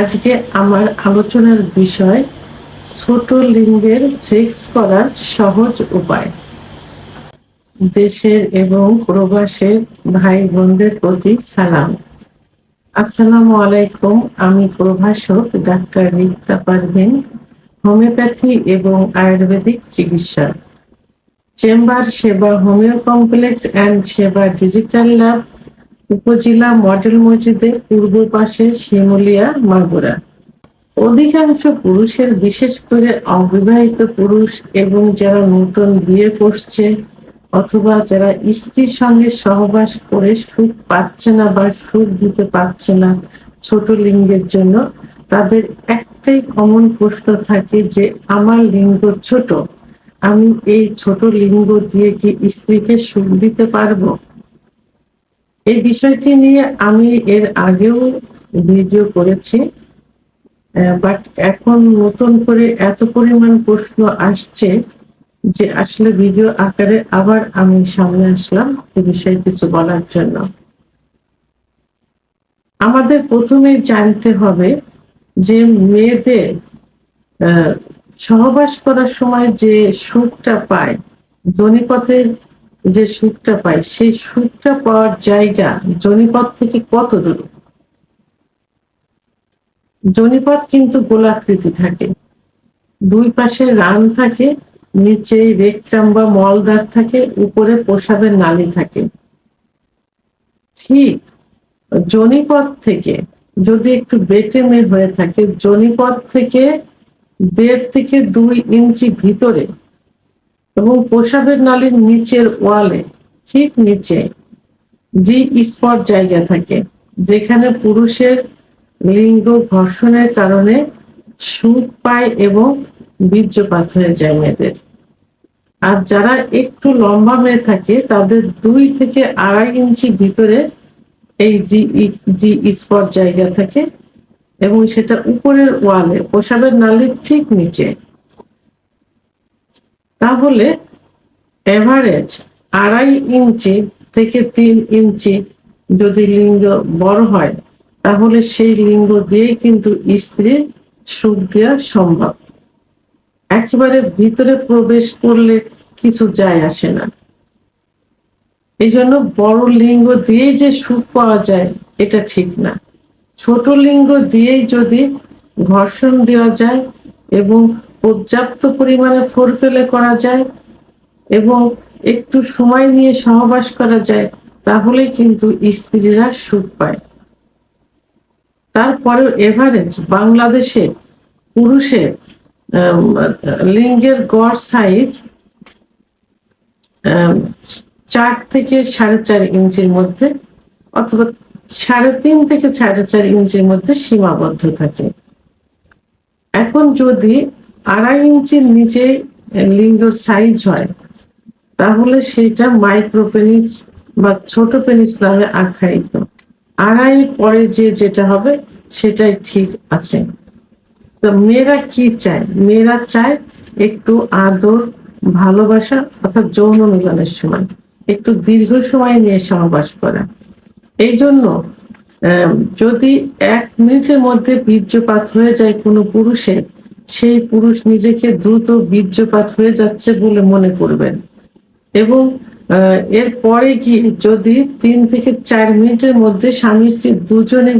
আজকে আমার আলোচনার বিষয় ছোট লিঙ্গের সেক্স করার সহজ উপায়। দেশের এবং প্রবাসের ভাই বোনদের প্রতি সালাম। আসসালামু আলাইকুম, আমি প্রভাষক ডাক্তার রিক্তা পারভিন, হোমিওপ্যাথি এবং আয়ুর্বেদিক চিকিৎসা। চেম্বার সেবা হোমিও কমপ্লেক্স অ্যান্ড সেবা ডিজিটাল ল্যাব উপজেলা মডেল মসজিদের পূর্ব পাশে শিমুলিয়া মাগুরা। অধিকাংশ পুরুষের, বিশেষ করে অবিবাহিত পুরুষ এবং যারা নতুন বিয়ে করছে অথবা যারা স্ত্রীর সঙ্গে সহবাস করে সুখ পাচ্ছে না বা সুখ দিতে পারছে না ছোট লিঙ্গের জন্য, তাদের একটাই কমন প্রশ্ন থাকে যে, আমার লিঙ্গ ছোট, আমি এই ছোট লিঙ্গ দিয়ে কি স্ত্রীকে সুখ দিতে পারব? এই বিষয়টি নিয়ে আমি এর আগেও ভিডিও করেছি বাট এখন নতুন করে এত পরিমাণ প্রশ্ন আসছে যে আসলে ভিডিও আকারে আবার আমি সামনে আসলাম এ বিষয়ে কিছু বলার জন্য। আমাদের প্রথমে জানতে হবে যে মেয়েদের সহবাস করার সময় যে সুখটা পায় জনিপথের যে সুখটা পাই, সেই সুখটা পাওয়ার জায়গা জনিপথ থেকে কত দূর? জনিপথ কিন্তু গোলাকৃতি থাকে। দুই পাশে রান থাকে, নিচে রেকটাম বা মলদার থাকে, উপরে প্রসাবের নালি থাকে। ঠিক জনিপথ থেকে যদি একটু বেটে মে হয়ে থাকে, জনিপথ থেকে দেড় থেকে দুই ইঞ্চি ভিতরে এবং প্রসাবের নালীর নিচের ওয়ালে, ঠিক নিচে জি স্পট জায়গা থাকে, যেখানে পুরুষের লিঙ্গ ঘর্ষণের কারণে সুখ পায় এবং বীর্যপাত হয়ে যায় মেয়েদের। আর যারা একটু লম্বা মেয়ে থাকে, তাদের দুই থেকে আড়াই ইঞ্চি ভিতরে এই জি জি স্পট জায়গা থাকে এবং সেটা উপরের ওয়ালে, প্রসাবের নালীর ঠিক নিচে। তাহলে এভারেজ আড়াই ইঞ্চি থেকে তিন ইঞ্চি যদি লিঙ্গ বড় হয়, তাহলে সেই লিঙ্গ দিয়ে কিন্তু স্ত্রীর সুখ দেওয়া সম্ভব। একেবারে ভিতরে প্রবেশ করলে কিছু যায় আসে না। এই জন্য বড় লিঙ্গ দিয়েই যে সুখ পাওয়া যায়, এটা ঠিক না। ছোট লিঙ্গ দিয়েই যদি ঘর্ষণ দেওয়া যায় এবং পর্যাপ্ত পরিমাণে ফোর ফেলে করা যায় এবং একটু সময় নিয়ে সহবাস করা যায় তাহলে কিন্তু স্ত্রীরা সুখ পায়। তারপরেও এভারেজ বাংলাদেশে পুরুষের লিঙ্গের গড় সাইজ চার থেকে সাড়ে চার ইঞ্চির মধ্যে অথবা সাড়ে তিন থেকে সাড়ে চার ইঞ্চির মধ্যে সীমাবদ্ধ থাকে। এখন যদি আড়াই ইঞ্চির নিচে লিঙ্গ সাইজ হয়, তাহলে সেটা মাইক্রোপেনিস বা ছোট পেনিস নামে আখ্যায়িত। আড়াই পরে যে যেটা হবে, সেটাই ঠিক আছে। তো মেয়েরা কি চায়? মেয়েরা চায় একটু আদর, ভালোবাসা অর্থাৎ যৌন মিলনের সময়, একটু দীর্ঘ সময় নিয়ে সহবাস করা। এই জন্য যদি এক মিনিটের মধ্যে বীর্যপাত হয়ে যায় কোনো পুরুষের সেই পুরুষ নিজেকে দ্রুত বীর্যপাত হয়ে যাচ্ছে বলে মনে করবেন। এবং এর পরে গিয়ে যদি তিন থেকে চার মিনিটের মধ্যে স্বামী স্ত্রী দুজনে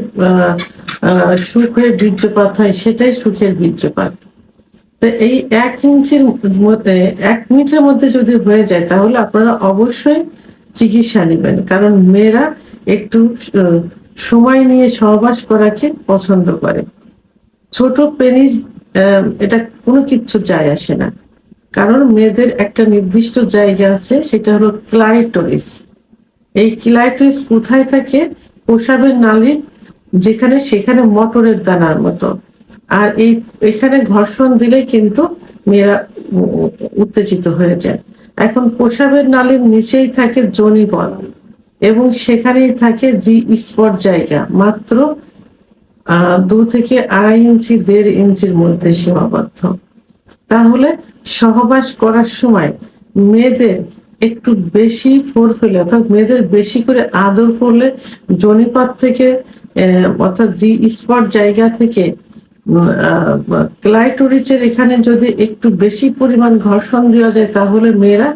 সুখ হয়ে বীর্যপাত হয়, সেটাই সুখের বীর্যপাত। এই এক ইঞ্চির মধ্যে, এক মিনিটের মধ্যে যদি হয়ে যায়, তাহলে আপনারা অবশ্যই চিকিৎসা নেবেন। কারণ মেয়েরা একটু সময় নিয়ে সহবাস করাকে পছন্দ করে। ছোট পেনিস এটা কোনো কিচ্ছু যায় আসে না। কারণ মেয়েদের একটা নির্দিষ্ট জায়গা আছে, সেটা হলো ক্লাইটোরিস। এই ক্লাইটোরিস কোথায় থাকে? প্রসাবের নালীর যেখানে সেখানে মটরের দানার মতো। আর এই, এখানে ঘর্ষণ দিলে কিন্তু মেয়েরা উত্তেজিত হয়ে যায়। এখন প্রসাবের নালীর নিচেই থাকে জনিপথ এবং সেখানেই থাকে জি স্পট জায়গা, মাত্র দু থেকে আড়াই ইঞ্চি, দেড় ইঞ্চির মধ্যে সীমাবদ্ধ। তাহলে সহবাস করার সময় মেয়েদের একটু বেশি ফোর ফেলে, অর্থাৎ মেয়েদের বেশি করে আদর করলে জনিপাত থেকে অর্থাৎ জি স্পট জায়গা থেকে ক্লাইটোরিচের এখানে যদি একটু বেশি পরিমাণ ঘর্ষণ দেওয়া যায়, তাহলে মেয়েরা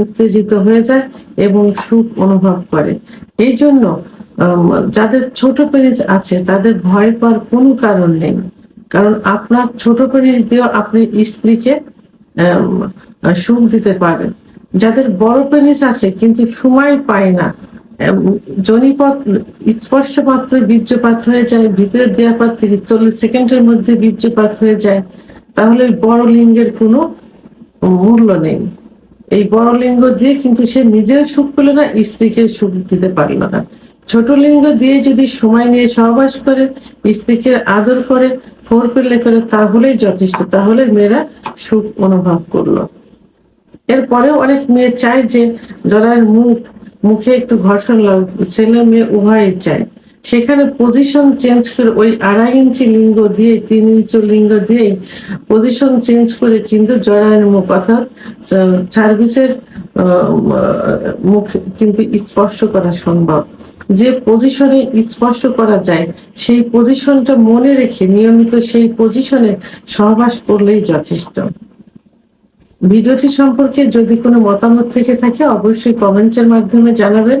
উত্তেজিত হয়ে যায় এবং সুখ অনুভব করে। এই জন্য যাদের ছোট পেনিস আছে, তাদের ভয় পাওয়ার কোনো কারণ নেই। কারণ আপনার ছোট পেনিস দিয়েও আপনি স্ত্রীকে সুখ দিতে পারেন যাদের বড় পেনিস আছে, কিন্তু সময় পায় না জনিপথ স্পর্শ মাত্র বীর্যপাত হয়ে যায় ভিতরের দেওয়ার পর তিরিশ চল্লিশ সেকেন্ডের মধ্যে বীর্যপাত হয়ে যায়, তাহলে বড় লিঙ্গের কোনো মূল্য নেই। এই বড় লিঙ্গ দিয়ে কিন্তু সে নিজেও সুখ পেল না স্ত্রীকে সুখ দিতে পারল না। ছোট লিঙ্গ দিয়ে যদি সময় নিয়ে সহবাস করে, স্ত্রীকে আদর করে ফোর পেলে করে, তাহলেই যথেষ্ট। তাহলে মেয়েরা সুখ অনুভব করল। এরপরেও অনেক মেয়ে চায় যে জরায়ের মুখ, মুখে একটু ঘর্ষণ লাগ ছেলে মেয়ে উভয়ে চায়। সেখানে পজিশন চেঞ্জ করে ওই আড়াই ইঞ্চি লিঙ্গ দিয়ে, তিন ইঞ্চি লিঙ্গ দিয়ে পজিশন চেঞ্জ করে কিন্তু জরায়ের মুখ অর্থাৎ সার্ভিসের মুখ কিন্তু স্পর্শ করা সম্ভব। যে পজিশনে স্পর্শ করা যায়, সেই পজিশনটা মনে রেখে নিয়মিত সেই পজিশনে সহবাস করলেই যথেষ্ট। ভিডিওটি সম্পর্কে যদি কোনো মতামত থেকে থাকে, অবশ্যই কমেন্টের মাধ্যমে জানাবেন।